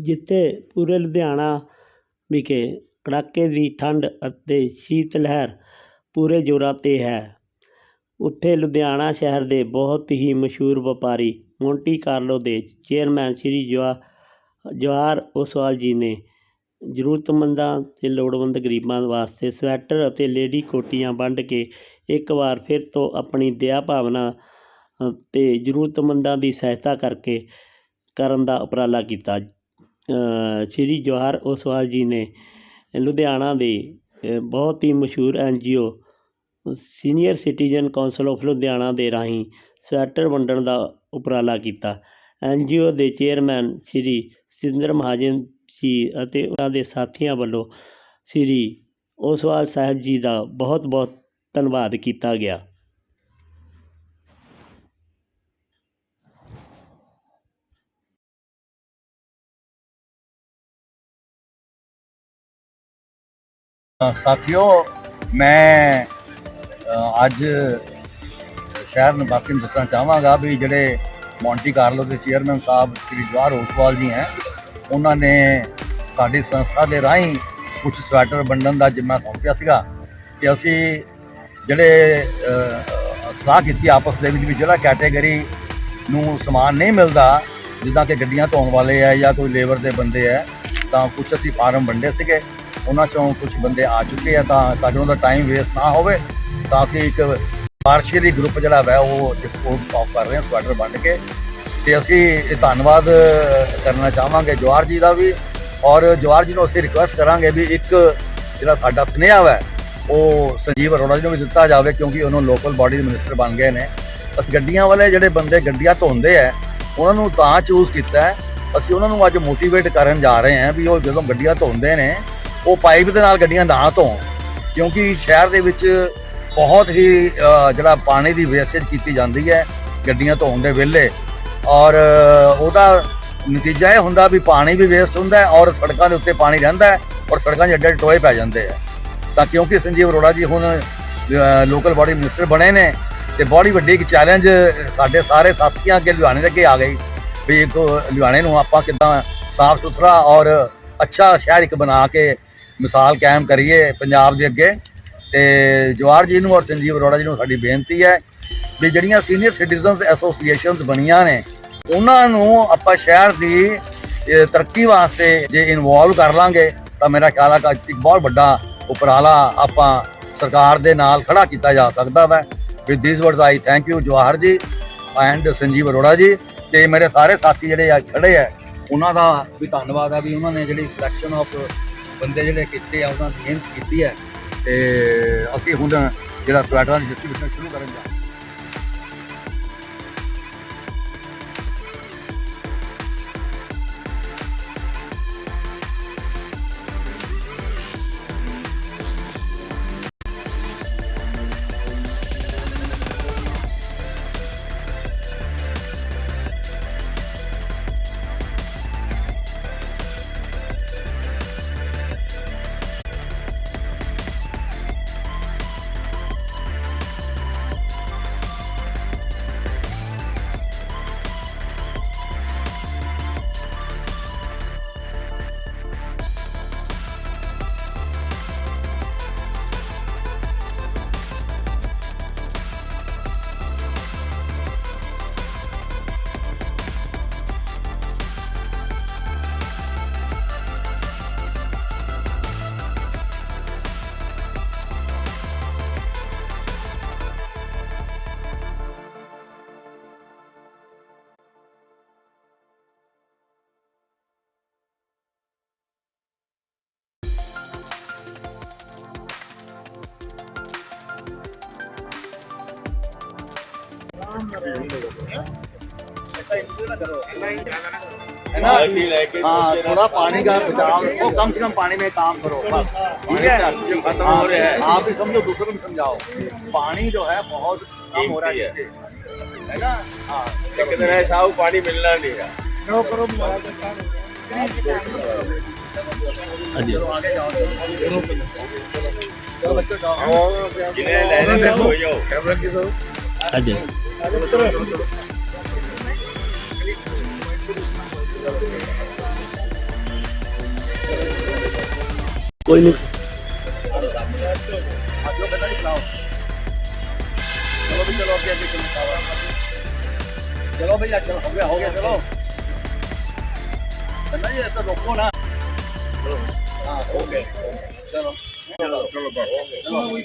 ਜਿੱਥੇ ਪੂਰੇ ਲੁਧਿਆਣਾ ਵਿਖੇ ਕੜਾਕੇ ਦੀ ਠੰਡ ਅਤੇ ਸ਼ੀਤ ਲਹਿਰ ਪੂਰੇ ਜ਼ੋਰਾਂ 'ਤੇ ਹੈ। ਉੱਥੇ ਲੁਧਿਆਣਾ ਸ਼ਹਿਰ ਦੇ ਬਹੁਤ ਹੀ ਮਸ਼ਹੂਰ ਵਪਾਰੀ ਮੋਂਟੀ ਕਾਰਲੋ ਦੇ ਚੇਅਰਮੈਨ ਸ਼੍ਰੀ ਜਵਾ, ਜਵਾਹਰ ਓਸਵਾਲ ਜੀ ਨੇ ਜ਼ਰੂਰਤਮੰਦਾਂ ਅਤੇ ਲੋੜਵੰਦ ਗਰੀਬਾਂ ਵਾਸਤੇ ਸਵੈਟਰ ਅਤੇ ਲੇਡੀ ਕੋਟੀਆਂ ਵੰਡ ਕੇ ਇੱਕ ਵਾਰ ਫਿਰ ਤੋਂ ਆਪਣੀ ਦਇਆ ਭਾਵਨਾ ਅਤੇ ਜ਼ਰੂਰਤਮੰਦਾਂ ਦੀ ਸਹਾਇਤਾ ਕਰਕੇ ਕਰਨ ਦਾ ਉਪਰਾਲਾ ਕੀਤਾ। ਸ਼੍ਰੀ ਜਵਾਹਰ ਓਸਵਾਲ ਜੀ ਨੇ ਲੁਧਿਆਣਾ ਦੇ ਬਹੁਤ ਹੀ ਮਸ਼ਹੂਰ N G O, senior citizen council of Ludhiana ਦੇ ਰਾਹੀਂ ਸਵੈਟਰ ਵੰਡਣ ਦਾ ਉਪਰਾਲਾ ਕੀਤਾ। ਐਨ ਜੀ ਓ ਦੇ ਚੇਅਰਮੈਨ ਸ਼੍ਰੀ ਸਿੰਦਰ ਮਹਾਜਨ ਜੀ ਅਤੇ ਉਹਨਾਂ ਦੇ ਸਾਥੀਆਂ ਵੱਲੋਂ ਸ਼੍ਰੀ ਓਸਵਾਲ ਸਾਹਿਬ ਜੀ ਦਾ ਬਹੁਤ ਬਹੁਤ ਧੰਨਵਾਦ ਕੀਤਾ ਗਿਆ। ਸਾਥੀਓ, ਮੈਂ ਅੱਜ ਸ਼ਹਿਰ ਨਿਵਾਸੀ ਨੂੰ ਦੱਸਣਾ ਚਾਹਾਂਗਾ ਵੀ ਜਿਹੜੇ ਮੌਂਟੀ ਕਾਰਲੋ ਦੇ ਚੇਅਰਮੈਨ ਸਾਹਿਬ ਸ੍ਰੀ ਜਵਾਹਰ ਹੋਸਵਾਲ ਜੀ ਹੈ, ਉਹਨਾਂ ਨੇ ਸਾਡੀ ਸੰਸਥਾ ਦੇ ਰਾਹੀਂ ਕੁਝ ਸਵੈਟਰ ਵੰਡਣ ਦਾ ਜਿੰਮਾ ਸੌਂਪਿਆ ਸੀਗਾ ਕਿ ਅਸੀਂ ਜਿਹੜੇ ਸਲਾਹ ਕੀਤੀ ਆਪਸ ਦੇ ਵਿੱਚ ਵੀ ਜਿਹੜਾ ਕੈਟਾਗਰੀ ਨੂੰ ਸਮਾਨ ਨਹੀਂ ਮਿਲਦਾ, ਜਿੱਦਾਂ ਕਿ ਗੱਡੀਆਂ ਧੋਣ ਵਾਲੇ ਆ ਜਾਂ ਕੋਈ ਲੇਬਰ ਦੇ ਬੰਦੇ ਆ, ਤਾਂ ਕੁਝ ਅਸੀਂ ਫਾਰਮ ਵੰਡੇ ਸੀਗੇ। ਉਹਨਾਂ ਚੋਂ ਕੁਝ ਬੰਦੇ ਆ ਚੁੱਕੇ ਆ ਤਾਂ ਤਾਂ ਜੋ ਉਹਦਾ ਟਾਈਮ ਵੇਸਟ ਨਾ ਹੋਵੇ, ਤਾਂ ਅਸੀਂ ਇੱਕ ਪਾਰਸ਼ੀਅਲੀ ਗਰੁੱਪ ਜਿਹੜਾ ਹੈ ਉਹ ਡਿਸਪੋਜ਼ ਆਫ ਕਰ ਰਹੇ ਹਾਂ ਸਵੈਟਰ ਵੰਡ ਕੇ। ਤੇ ਅਸੀਂ ਇਹ ਧੰਨਵਾਦ ਕਰਨਾ ਚਾਹਾਂਗੇ ਜਵਾਰ ਜੀ ਦਾ ਵੀ। ਔਰ ਜਵਾਰ ਜੀ ਨੂੰ ਅਸੀਂ ਰਿਕੁਐਸਟ ਕਰਾਂਗੇ ਵੀ ਇੱਕ ਜਿਹੜਾ ਸਾਡਾ ਸੁਨੇਹਾ ਹੈ ਉਹ ਸੰਜੀਵ ਅਰੋੜਾ ਜੀ ਨੂੰ ਵੀ ਦਿੱਤਾ ਜਾਵੇ, ਕਿਉਂਕਿ ਉਹਨੂੰ ਲੋਕਲ ਬਾਡੀ ਦੇ ਮਿਨਿਸਟਰ ਬਣ ਗਏ ਨੇ। ਅਸੀਂ ਗੱਡੀਆਂ ਵਾਲੇ ਜਿਹੜੇ ਬੰਦੇ ਗੱਡੀਆਂ ਧੋਂਦੇ ਆ, ਉਹਨਾਂ ਨੂੰ ਤਾਂ ਚੂਜ਼ ਕੀਤਾ ਅਸੀਂ ਉਹਨਾਂ ਨੂੰ ਅੱਜ ਮੋਟੀਵੇਟ ਕਰਨ ਜਾ ਰਹੇ ਹਾਂ ਵੀ ਉਹ ਜਦੋਂ ਗੱਡੀਆਂ ਧੋਂਦੇ ਨੇ ਉਹ ਪਾਈਪ ਦੇ ਨਾਲ ਗੱਡੀਆਂ ਨਾ ਧੋਣ, ਕਿਉਂਕਿ ਸ਼ਹਿਰ ਦੇ ਵਿੱਚ ਬਹੁਤ ਹੀ ਜਿਹੜਾ ਪਾਣੀ ਦੀ ਵੇਸਟੇਜ ਕੀਤੀ ਜਾਂਦੀ ਹੈ ਗੱਡੀਆਂ ਧੋਣ ਦੇ ਵੇਲੇ। ਔਰ ਉਹਦਾ ਨਤੀਜਾ ਇਹ ਹੁੰਦਾ ਵੀ ਪਾਣੀ ਵੀ ਵੇਸਟ ਹੁੰਦਾ ਔਰ ਸੜਕਾਂ ਦੇ ਉੱਤੇ ਪਾਣੀ ਰਹਿੰਦਾ ਹੈ ਔਰ ਸੜਕਾਂ 'ਚ ਅੱਡੇ ਟੋਏ ਪੈ ਜਾਂਦੇ ਆ। ਤਾਂ ਕਿਉਂਕਿ ਸੰਜੀਵ ਅਰੋੜਾ ਜੀ ਹੁਣ ਲੋਕਲ ਬਾਡੀ ਮਿਨਿਸਟਰ ਬਣੇ ਨੇ ਤੇ ਬੜੀ ਵੱਡੀ ਇੱਕ ਚੈਲੰਜ ਸਾਡੇ ਸਾਰੇ ਸਾਥੀਆਂ ਅੱਗੇ ਲੁਧਿਆਣੇ ਦੇ ਅੱਗੇ ਆ ਗਈ ਵੀ ਇੱਕ ਲੁਧਿਆਣੇ ਨੂੰ ਆਪਾਂ ਕਿੱਦਾਂ ਸਾਫ਼ ਸੁਥਰਾ ਔਰ ਅੱਛਾ ਸ਼ਹਿਰ ਇੱਕ ਬਣਾ ਕੇ ਮਿਸਾਲ ਕਾਇਮ ਕਰੀਏ ਪੰਜਾਬ ਦੇ ਅੱਗੇ। ਤੇ ਜਵਾਹਰ ਜੀ ਨੂੰ ਔਰ ਸੰਜੀਵ ਅਰੋੜਾ ਜੀ ਨੂੰ ਸਾਡੀ ਬੇਨਤੀ ਹੈ ਵੀ ਜਿਹੜੀਆਂ ਸੀਨੀਅਰ ਸਿਟੀਜ਼ਨਸ ਐਸੋਸੀਏਸ਼ਨਸ ਬਣੀਆਂ ਨੇ, ਉਹਨਾਂ ਨੂੰ ਆਪਾਂ ਸ਼ਹਿਰ ਦੀ ਤਰੱਕੀ ਵਾਸਤੇ ਜੇ ਇਨਵੋਲਵ ਕਰ ਲਾਂਗੇ, ਤਾਂ ਮੇਰਾ ਖਿਆਲ ਹੈ ਕਿ ਇੱਕ ਬਹੁਤ ਵੱਡਾ ਉਪਰਾਲਾ ਆਪਾਂ ਸਰਕਾਰ ਦੇ ਨਾਲ ਖੜਾ ਕੀਤਾ ਜਾ ਸਕਦਾ ਹੈ with these words I thank you Jawahar ji and Sanjeev Arora ji. ਤੇ ਮੇਰੇ ਸਾਰੇ ਸਾਥੀ ਜਿਹੜੇ ਅੱਜ ਖੜੇ ਆ, ਉਹਨਾਂ ਦਾ ਵੀ ਧੰਨਵਾਦ ਆ ਵੀ ਉਹਨਾਂ ਨੇ ਜਿਹੜੀ ਸਿਲੈਕਸ਼ਨ ਆਫ ਬੰਦੇ ਜਿਹੜੇ ਕੀਤੇ ਆ, ਉਹਨਾਂ ਦੀ ਮਿਹਨਤ ਕੀਤੀ ਹੈ ਤੇ ਅਸੀਂ ਹੁਣ ਜਿਹੜਾ ਸਵੈਟਰਾਂ ਦੀ ਡਿਸਟ੍ਰੀਬਿਊਸ਼ਨ ਸ਼ੁਰੂ ਕਰਨ ਜਾ ਰਹੇ ਹਾਂ। हाँ। थोड़ा पानी का बचाव रखो कम से कम पानी में काम करो ठीक है। आप भी समझो दूसरों को समझाओ। पानी जो है बहुत कम हो रहा है। है ना? हाँ। लेकिन पानी मिलना नहीं है। नो करो इन्हें लेने में हो। जाओ। कैमरा किस అదే कोई नहीं चलो भैया चलो हो गया हो गया चलो नहीं ऐसा रोको ना हाँ ओके चलो चलो चलो ओके